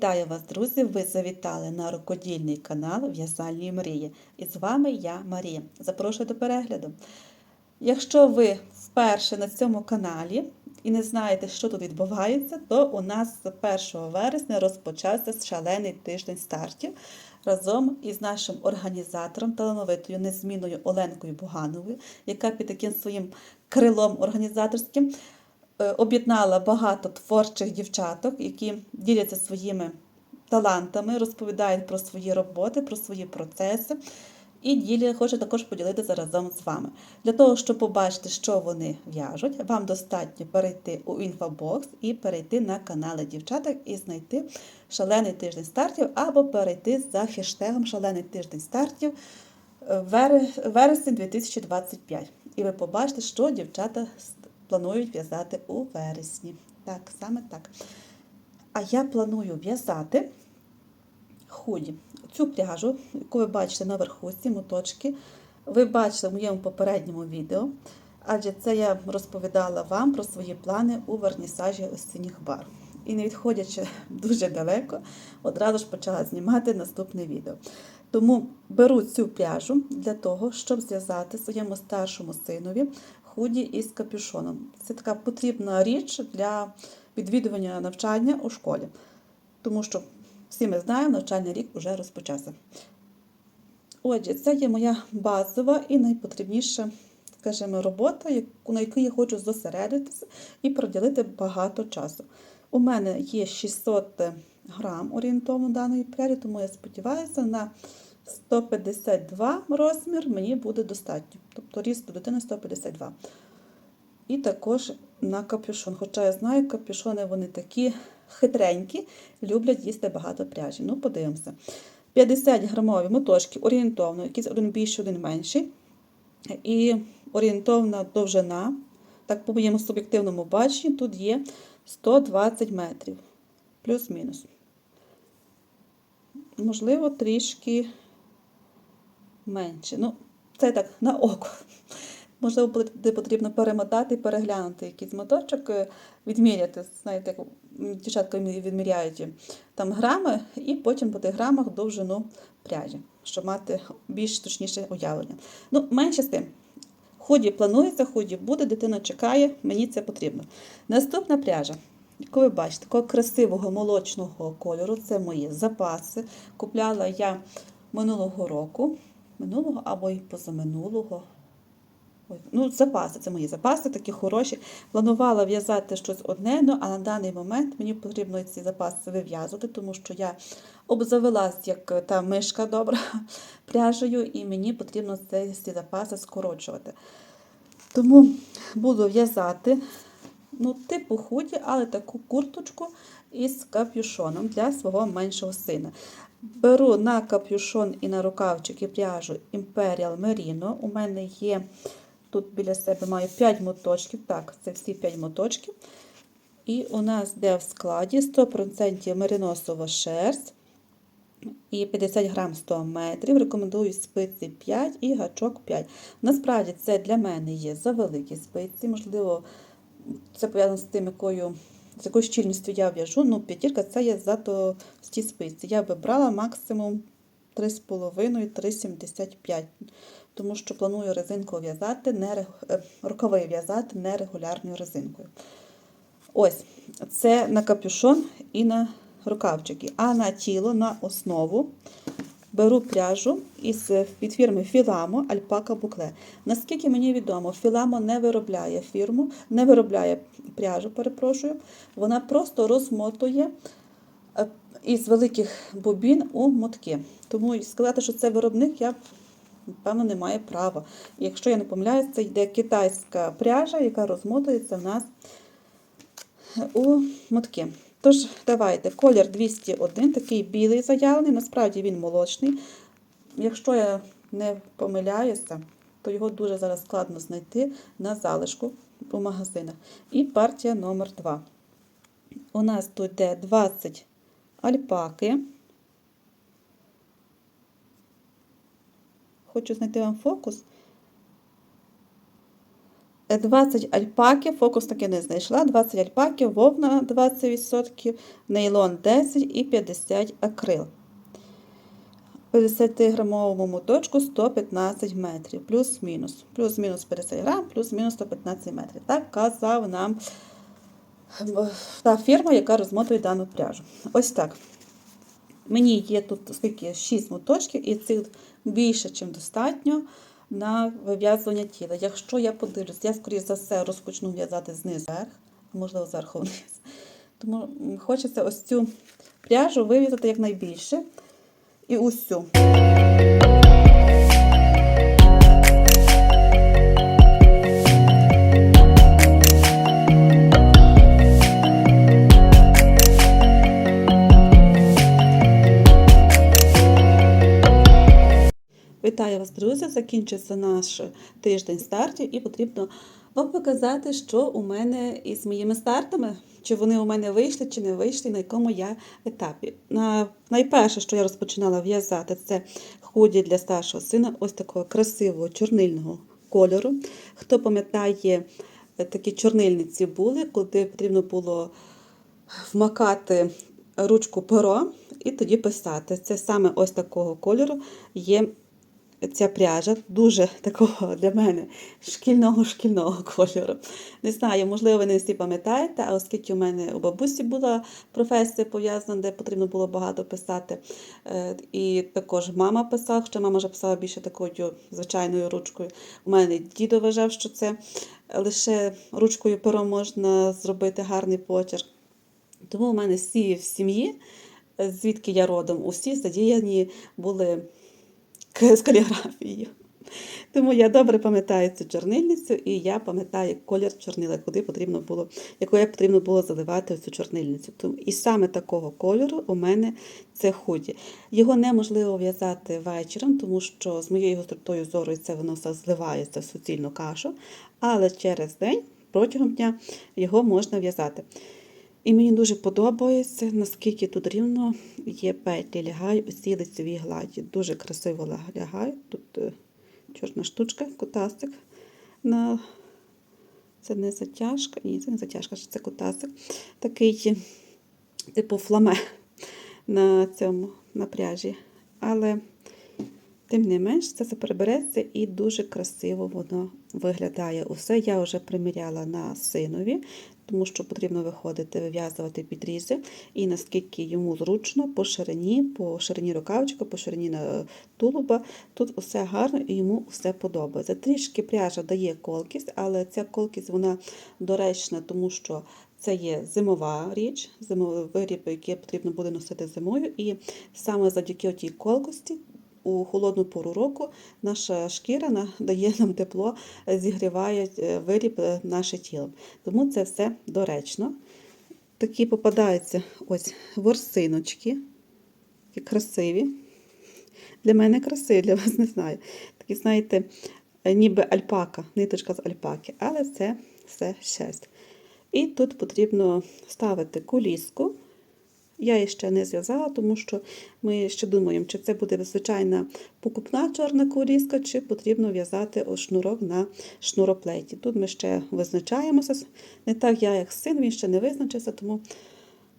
Вітаю вас, друзі! Ви завітали на рукодільний канал В'язальні мрії. І з вами я, Марія. Запрошую до перегляду. Якщо ви вперше на цьому каналі і не знаєте, що тут відбувається, то у нас з 1 вересня розпочався шалений тиждень стартів разом із нашим організатором, талановитою незмінною Оленкою Бугановою, яка під таким своїм крилом організаторським об'єднала багато творчих дівчаток, які діляться своїми талантами, розповідають про свої роботи, про свої процеси. І ділі хочу також поділитися разом з вами. Для того, щоб побачити, що вони в'яжуть, вам достатньо перейти у інфобокс і перейти на канали дівчаток і знайти шалений тиждень стартів, або перейти за хештегом Шалений тиждень стартів е, вересень 2025. І ви побачите, що дівчата планують в'язати у вересні. Так, саме так. А я планую в'язати худі. Цю пряжу, яку ви бачите наверху, ці моточки, ви бачили в моєму попередньому відео, адже це я розповідала вам про свої плани у вернісажі осінніх бар. І не відходячи дуже далеко, одразу ж почала знімати наступне відео. Тому беру цю пряжу для того, щоб зв'язати своєму старшому синові худі із капюшоном. Це така потрібна річ для відвідування навчання у школі. Тому що всі ми знаємо, навчальний рік вже розпочався. Отже, це є моя базова і найпотрібніша, скажімо, робота, на яку я хочу зосередитися і приділити багато часу. У мене є 600 грам орієнтовно даної пряжі, тому я сподіваюся, на 152 розмір мені буде достатньо. Тобто ріст до дитини 152. І також на капюшон. Хоча я знаю, капюшони вони такі хитренькі, люблять їсти багато пряжі. Ну, подивимося. 50 грамові моточки орієнтовно, якийсь один більший, один менший. І орієнтовна довжина, так по моєму суб'єктивному баченню, тут є 120 метрів. Плюс-мінус. Можливо, трішки менше. Ну, це так на око. Можливо, буде потрібно перемотати, переглянути якийсь моточок, е, відміряти, знаєте, як дівчатка відміряють там грами, і потім по тих грамах довжину пряжі, щоб мати більш точніше уявлення. Ну, менше з тим. Худі планується, худі буде, дитина чекає, мені це потрібно. Наступна пряжа, яку ви бачите, такого красивого молочного кольору, це мої запаси. Купляла я минулого року, минулого або й позаминулого. Ну, запаси, це мої запаси, такі хороші. Планувала в'язати щось одне, ну, а на даний момент мені потрібно ці запаси вив'язувати, тому що я обзавелась як та мишка добра пряжею, і мені потрібно ці, ці запаси скорочувати. Тому буду в'язати ну, типу худі, але таку курточку із капюшоном для свого меншого сина. Беру на капюшон і на рукавчики пряжу Imperial Merino. У мене є тут біля себе маю 5 моточків. Так, це всі 5 моточків. І у нас йде в складі 100% мериносова шерсть і 50 грам 100 метрів. Рекомендую спиці 5 і гачок 5. Насправді це для мене є завеликі спиці. Можливо, це пов'язано з тим, якою, з якою щільністю я в'яжу. Ну, п'ятірка це є за товсті спиці. Я би брала максимум 3,5-3,75, тому що планую резинку в'язати, не, е, рукави в'язати нерегулярною резинкою. Ось, це на капюшон і на рукавчики. А на тіло, на основу беру пряжу із від фірми Філамо Альпака Букле. Наскільки мені відомо, Філамо не виробляє фірму, не виробляє пряжу, перепрошую. Вона просто розмотує е, із великих бобін у мотки. Тому сказати, що це виробник, я напевно не маю права. Якщо я не помиляюсь, це йде китайська пряжа, яка розмотується в нас у мотки. Тож, давайте, колір 201, такий білий заявлений, насправді він молочний. Якщо я не помиляюся, то його дуже зараз складно знайти на залишку у магазинах. І партія номер 2. У нас тут йде 20 альпаки. Хочу знайти вам фокус. Е, 20 альпаки, фокус таки не знайшла. 20 альпаки, вовна 20%, нейлон 10 і 50 акрил. 50-грамовому моточку 115 метрів, плюс-мінус. Плюс-мінус 50 грам, плюс-мінус 115 метрів. Так казав нам та фірма, яка розмотує дану пряжу. Ось так. Мені є тут скільки 6 моточків, і цих більше, ніж достатньо на вив'язування тіла. Якщо я подивлюсь, я, скоріш за все, розпочну в'язати знизу вверх, можливо, зверху вниз. Тому хочеться ось цю пряжу вив'язати якнайбільше. І усю. Закінчився наш тиждень стартів, і потрібно вам показати, що у мене із моїми стартами, чи вони у мене вийшли, чи не вийшли, на якому я етапі. На, найперше, що я розпочинала в'язати, це худі для старшого сина, ось такого красивого чорнильного кольору. Хто пам'ятає, е, такі чорнильниці були, куди потрібно було вмакати ручку перо і тоді писати. Це саме ось такого кольору є ця пряжа, дуже такого для мене шкільного шкільного кольору. Не знаю, можливо, ви не всі пам'ятаєте, а оскільки у мене у бабусі була професія пов'язана, де потрібно було багато писати. е, І також мама писала, хоча мама вже писала більше такою звичайною ручкою. У мене дідо вважав, що це лише ручкою пером можна зробити гарний почерк. Тому у мене всі в сім'ї, звідки я родом, усі задіяні були з каліграфією. Тому я добре пам'ятаю цю чорнильницю, і я пам'ятаю колір чорнила, куди потрібно було, якою потрібно було заливати цю чорнильницю. І саме такого кольору у мене це худі. Його неможливо в'язати вечором, тому що з моєю гостротою зору це воно зливається в суцільну кашу, але через день, протягом дня, його можна в'язати. І мені дуже подобається, наскільки тут рівно є петлі, лягають у цій лицевій гладі. Дуже красиво лягають. Тут е, чорна штучка, кутастик. На... Це не затяжка, ні, це не затяжка, це кутастик. Такий, типу, фламе на цьому на пряжі. Але Тим не менш, це все перебереться і дуже красиво воно виглядає. Усе я вже приміряла на синові, тому що потрібно виходити, вив'язувати підрізи, і наскільки йому зручно по ширині, по ширині рукавчика, по ширині тулуба. Тут усе гарно і йому все подобається. Трішки пряжа дає колкість, але ця колкість вона доречна, тому що це є зимова річ, зимовий виріб, який потрібно буде носити зимою. І саме завдяки тій колкості у холодну пору року наша шкіра дає нам тепло, зігріває е, виріб е, наше тіло. Тому це все доречно. Такі попадаються ось ворсиночки, такі красиві. Для мене красиві, для вас не знаю. Такі, знаєте, е, ніби альпака, ниточка з альпаки, але це все шерсть. І тут потрібно ставити куліску. Я її ще не зв'язала, тому що ми ще думаємо, чи це буде звичайна покупна чорна куліска, чи потрібно в'язати шнурок на шнуроплеті. Тут ми ще визначаємося. Не так я, як син, він ще не визначився, тому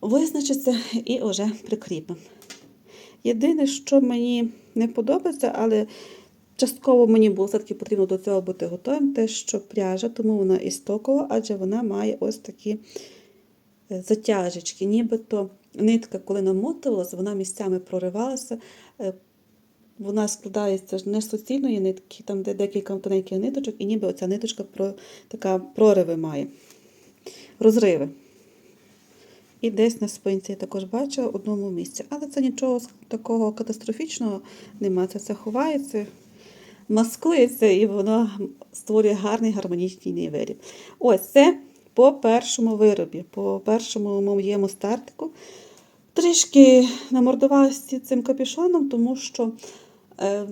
визначиться і вже прикріпимо. Єдине, що мені не подобається, але частково мені було все-таки потрібно до цього бути готовим, те, що пряжа, тому вона і стокова, адже вона має ось такі затяжечки, нібито нитка, коли намотувалась, вона місцями проривалася. е, Вона складається не з суцільної нитки, там де декілька тоненьких ниточок, і ніби оця ниточка про, така прориви має, розриви. І десь на спинці я також бачила в одному місці. Але це нічого такого катастрофічного немає. Це все ховається, маскується і воно створює гарний гармонічний виріб. Ось це по першому виробі, по першому моєму стартику. Трішки намордувалася цим капюшоном, тому що е,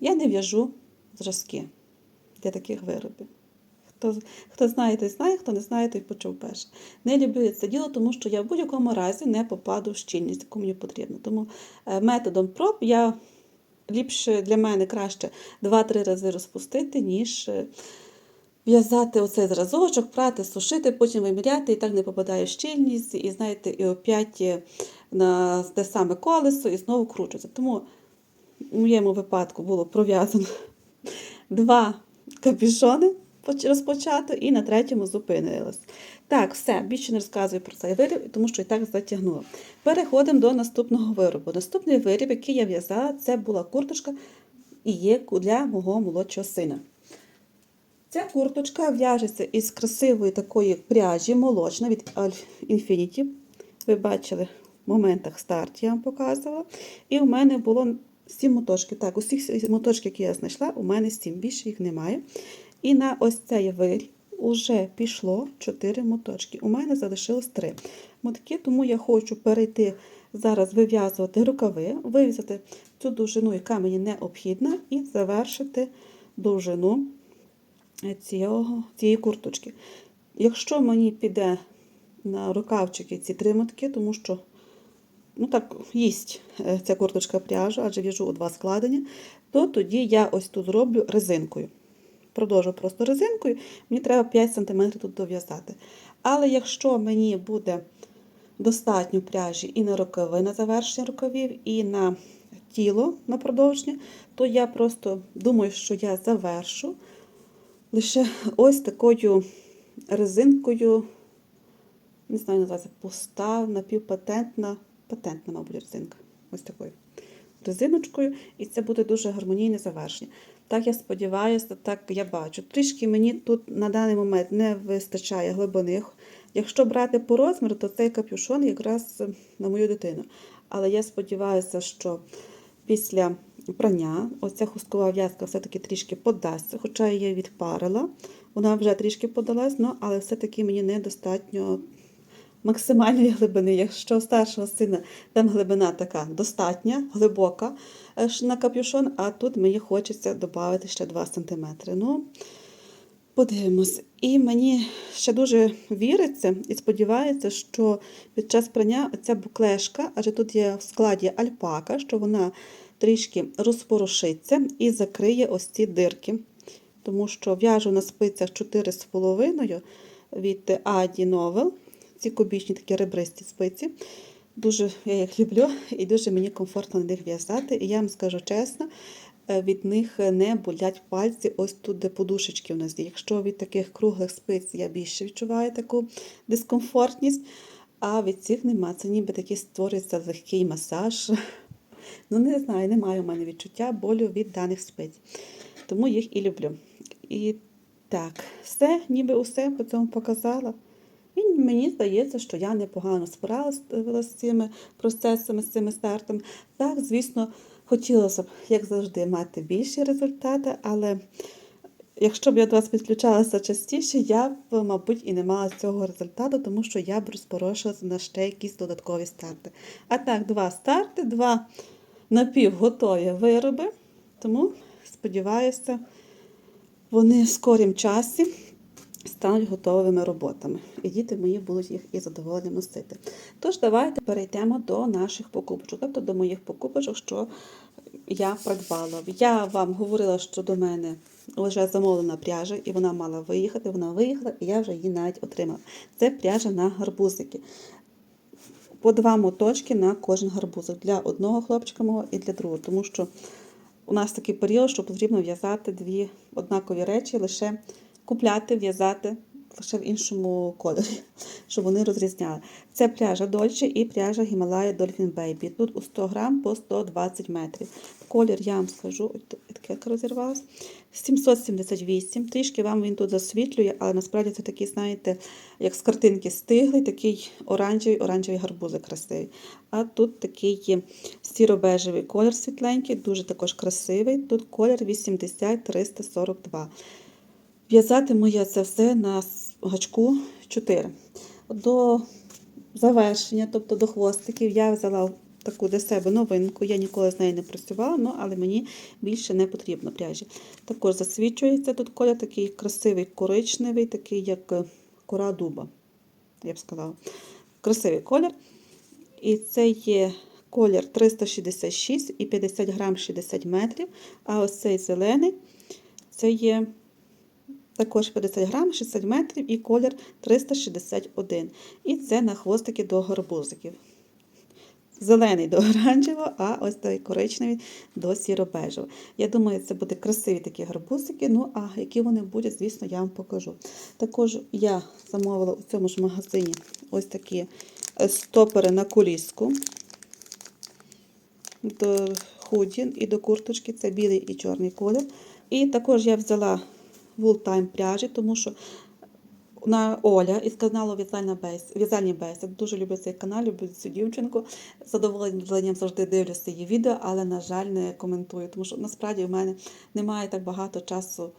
я не в'яжу зразки для таких виробів. Хто, хто знає, той знає, хто не знає, той почув перше. Не люблю це діло, тому що я в будь-якому разі не попаду в щільність, яку мені потрібно. Тому е, методом проб я ліпше для мене краще 2-3 рази розпустити, ніж е, в'язати оцей зразочок, прати, сушити, потім виміряти, і так не попадає щільність, і знаєте, і опять на те саме колесо і знову кручується. Тому в моєму випадку було пров'язано два капюшони поч- розпочато, і на третьому зупинилась. Так, все, більше не розказую про цей виріб, тому що і так затягнула. Переходимо до наступного виробу. Наступний виріб, який я в'язала, це була курточка і є для мого молодшого сина. Ця курточка в'яжеться із красивої такої пряжі молочна від Infinity. Ви бачили в моментах старт, я вам показувала. І у мене було 7 моточків. Так, усіх моточків, які я знайшла, у мене 7, більше їх немає. І на ось цей виріб вже пішло 4 моточки. У мене залишилось 3 мотки, тому я хочу перейти зараз вив'язувати рукави, вив'язати цю довжину, яка мені необхідна, і завершити довжину цього, цієї курточки. Якщо мені піде на рукавчики ці три мотки, тому що ну так, їсть е, ця курточка пряжу, адже в'яжу у два складення, то тоді я ось тут зроблю резинкою. Продовжу просто резинкою, мені треба 5 см тут дов'язати. Але якщо мені буде достатньо пряжі і на рукави, на завершення рукавів, і на тіло на продовження, то я просто думаю, що я завершу лише ось такою резинкою, не знаю, називається пуста, напівпатентна, патентна, мабуть, резинка. Ось такою резиночкою, і це буде дуже гармонійне завершення. Так я сподіваюся, так я бачу. Трішки мені тут на даний момент не вистачає глибини. Якщо брати по розміру, то цей капюшон якраз на мою дитину. Але я сподіваюся, що після прання оця хусткова в'язка все-таки трішки подасться, хоча я її відпарила. Вона вже трішки подалась, ну, але все-таки мені недостатньо максимальної глибини. Якщо у старшого сина там глибина така достатня, глибока е, на капюшон, а тут мені хочеться додати ще 2 см. Ну, подивимось. І мені ще дуже віриться і сподівається, що під час прання ця буклешка, адже тут є в складі альпака, що вона трішки розпорошиться і закриє ось ці дирки. Тому що в'яжу на спицях 4,5 від Аді Novel. Ці кубічні такі ребристі спиці. Дуже я їх люблю і дуже мені комфортно на них в'язати. І я вам скажу чесно, е, від них не болять пальці, ось тут, де подушечки в нас є. Якщо від таких круглих спиць я більше відчуваю таку дискомфортність, а від цих нема. Це ніби такий створюється легкий масаж. Ну, не знаю, немає у мене відчуття болю від даних спиць. Тому їх і люблю. І так, все, ніби усе по цьому показала. І мені здається, що я непогано справилася з цими процесами, з цими стартами. Так, звісно, хотілося б, як завжди, мати більші результати, але якщо б я до вас підключалася частіше, я б, мабуть, і не мала цього результату, тому що я б розпорошилася на ще якісь додаткові старти. А так, два старти, два напівготові вироби. Тому сподіваюся, вони в скорім часі стануть готовими роботами. І діти мої будуть їх із задоволенням носити. Тож, давайте перейдемо до наших покупочок, тобто до моїх покупочок, що я придбала. Я вам говорила, що до мене вже замовлена пряжа, і вона мала виїхати. Вона виїхала, і я вже її навіть отримала. Це пряжа на гарбузики. По два моточки на кожен гарбузик для одного хлопчика мого і для другого, тому що у нас такий період, що потрібно в'язати дві однакові речі, лише купляти, в'язати лише в іншому кольорі, щоб вони розрізняли. Це пряжа Дольче і пряжа Himalaya Dolphin Baby. Тут у 100 грам по 120 метрів. Колір я вам скажу, ой, етикетка розірвалась. 778. Трішки вам він тут засвітлює, але насправді це такий, знаєте, як з картинки стиглий, такий оранжевий, оранжевий гарбузик красивий. А тут такий сіро-бежевий колір світленький, дуже також красивий. Тут колір 80-342. В'язатиму я це все на гачку 4. До завершення, тобто до хвостиків, я взяла таку для себе новинку. Я ніколи з нею не працювала, ну, але мені більше не потрібно пряжі. Також засвічується тут колір такий красивий коричневий, такий, як е, кора дуба. Я б сказала. Красивий колір. І це є колір 366 і 50 грам 60 метрів. А ось цей зелений це є також 50 грам, 60 метрів і колір 361. І це на хвостики до горбузиків. Зелений до оранжевого, а ось той коричневий до сіро-бежевого. Я думаю, це будуть красиві такі гарбузики. Ну, а які вони будуть, звісно, я вам покажу. Також я замовила у цьому ж магазині ось такі е, стопери на коліску до худі і до курточки. Це білий і чорний колір. І також я взяла Wool пряжі, тому що на Оля із каналу В'язальна Бес- В'язальні бесід. Дуже люблю цей канал, люблю цю дівчинку. З задоволенням завжди дивлюся її відео, але, на жаль, не коментую, тому що насправді в мене немає так багато часу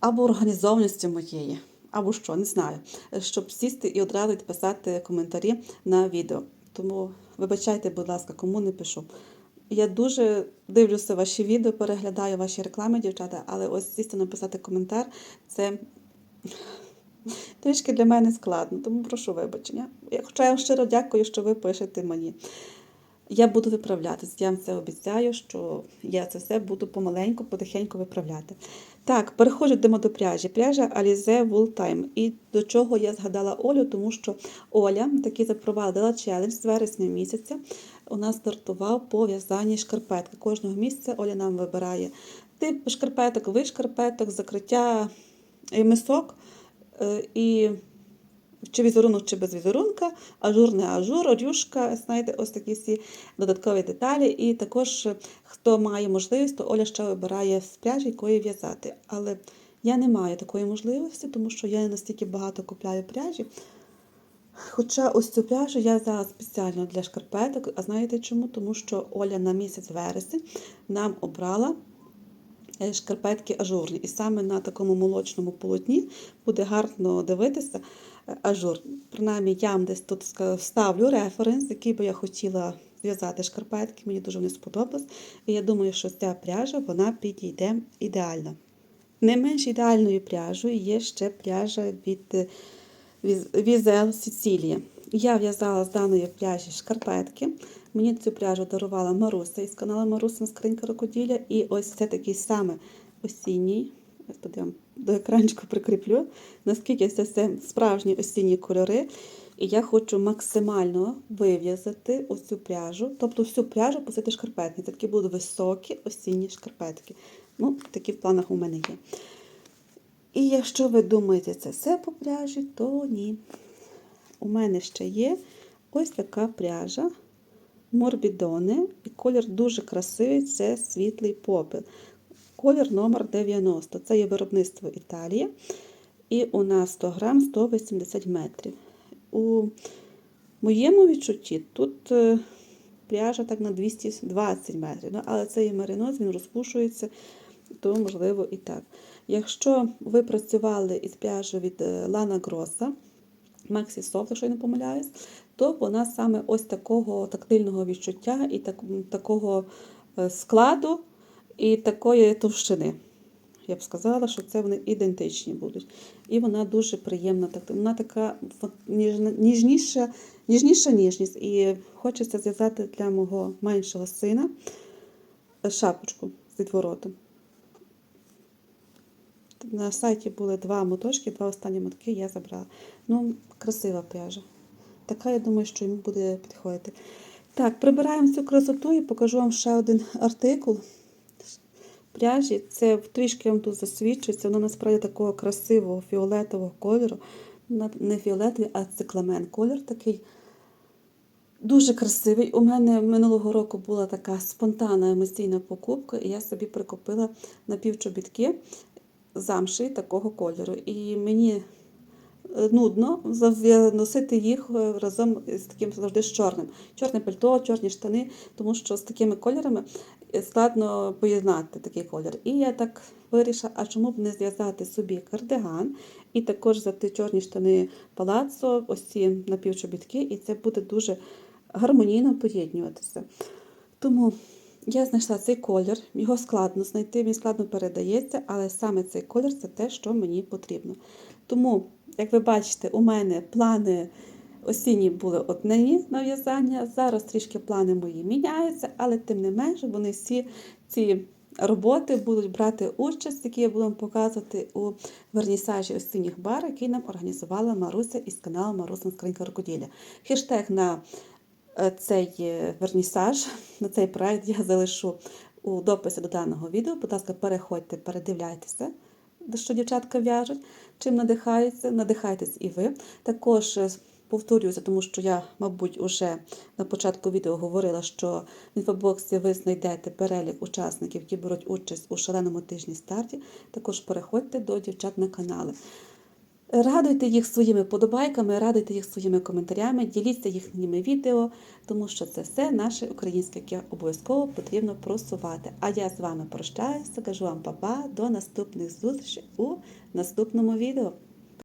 або організованості моєї, або що, не знаю, щоб сісти і одразу писати коментарі на відео. Тому вибачайте, будь ласка, кому не пишу. Я дуже дивлюся ваші відео, переглядаю ваші реклами, дівчата, але ось сісти написати коментар це трішки для мене складно, тому прошу вибачення. Хоча я щиро дякую, що ви пишете мені. Я буду виправлятись, я вам це обіцяю, що я це все буду помаленьку, потихеньку виправляти. Так, переходимо до пряжі. Пряжа Alize Wool Time. І до чого я згадала Олю, тому що Оля таки запровадила челендж з вересня місяця. У нас стартував по в'язанні шкарпетки. Кожного місяця Оля нам вибирає тип шкарпеток, вид шкарпеток, закриття е, мисок. е, І чи візерунок, чи без візерунка, ажур, не ажур, рюшка, знаєте, ось такі всі додаткові деталі. І також, е, хто має можливість, то Оля ще вибирає з пряжі, якої в'язати. Але я не маю такої можливості, тому що я не настільки багато купляю пряжі. Хоча ось цю пряжу я взяла спеціально для шкарпеток. А знаєте чому? Тому що Оля на місяць вересень нам обрала шкарпетки ажурні. І саме на такому молочному полотні буде гарно дивитися е, ажур. Принаймні, я вам десь тут вставлю референс, який би я хотіла зв'язати шкарпетки. Мені дуже вони сподобалось. І я думаю, що ця пряжа вона підійде ідеально. Не менш ідеальною пряжою є ще пряжа від е, Візел Сіцілія. Я в'язала з даної пряжі шкарпетки. Мені цю пряжу дарувала Маруся із каналу Марусина Скринька рукоділля. І ось це такий саме осінній. Тут я до екранчику прикріплю, наскільки це все справжні осінні кольори. І я хочу максимально вив'язати ось цю пряжу, тобто всю пряжу посити шкарпетки. Такі будуть високі осінні шкарпетки. Ну, такі в планах у мене є. І якщо ви думаєте, це все по пряжі, то ні. У мене ще є ось така пряжа Морбідоне. І колір дуже красивий це світлий попіл. Колір номер 90. Це є виробництво Італія. І у нас 100 грам 180 метрів. У моєму відчутті тут е, пряжа так на 220 метрів. Ну, але це є меринос, він розпушується, то можливо і так. Якщо ви працювали із пряжею від е, Lana Grossa, Maxi Soft, якщо я не помиляюсь, то вона саме ось такого тактильного відчуття і так, такого е, складу і такої товщини. Я б сказала, що це вони ідентичні будуть. І вона дуже приємна. Вона така ніжніша, ніжніша ніжність. І хочеться зв'язати для мого меншого сина е, шапочку з відворотом. На сайті були два моточки, два останні мотки я забрала. Ну, красива пряжа. Така, я думаю, що йому буде підходити. Так, прибираємо цю красоту і покажу вам ще один артикул пряжі. Це трішки вам тут засвідчується. Воно насправді такого красивого фіолетового кольору. Не фіолетовий, а цикламен колір такий. Дуже красивий. У мене минулого року була така спонтанна емоційна покупка, і я собі прикупила напівчобітки замші такого кольору. І мені нудно носити їх е, разом з таким завжди з чорним. Чорне пальто, чорні штани, тому що з такими кольорами е, складно поєднати такий колір. І я так вирішила, а чому б не зв'язати собі кардиган і також взяти чорні штани палацо, ось ці напівчобітки, і це буде дуже гармонійно поєднуватися. Тому я знайшла цей колір, його складно знайти, він складно передається, але саме цей колір це те, що мені потрібно. Тому, як ви бачите, у мене плани осінні були одні на в'язання. Зараз трішки плани мої міняються, але тим не менше вони всі ці роботи будуть брати участь, які я буду вам показувати у вернісажі осінніх бар, який нам організувала Маруся із каналу Марусина Скринька Рукоділля. Хештег на е, цей е, вернісаж, на цей проект я залишу у дописі до даного відео. Будь ласка, переходьте, передивляйтеся, що дівчатка в'яжуть, чим надихаються, надихайтесь і ви. Також е, повторююся, тому що я, мабуть, уже на початку відео говорила, що в інфобоксі ви знайдете перелік учасників, які беруть участь у шаленому тижні старті. Також переходьте до дівчат на канали. Радуйте їх своїми подобайками, радуйте їх своїми коментарями, діліться їхніми відео, тому що це все наше українське, яке обов'язково потрібно просувати. А я з вами прощаюся, кажу вам па-па, до наступних зустрічей у наступному відео.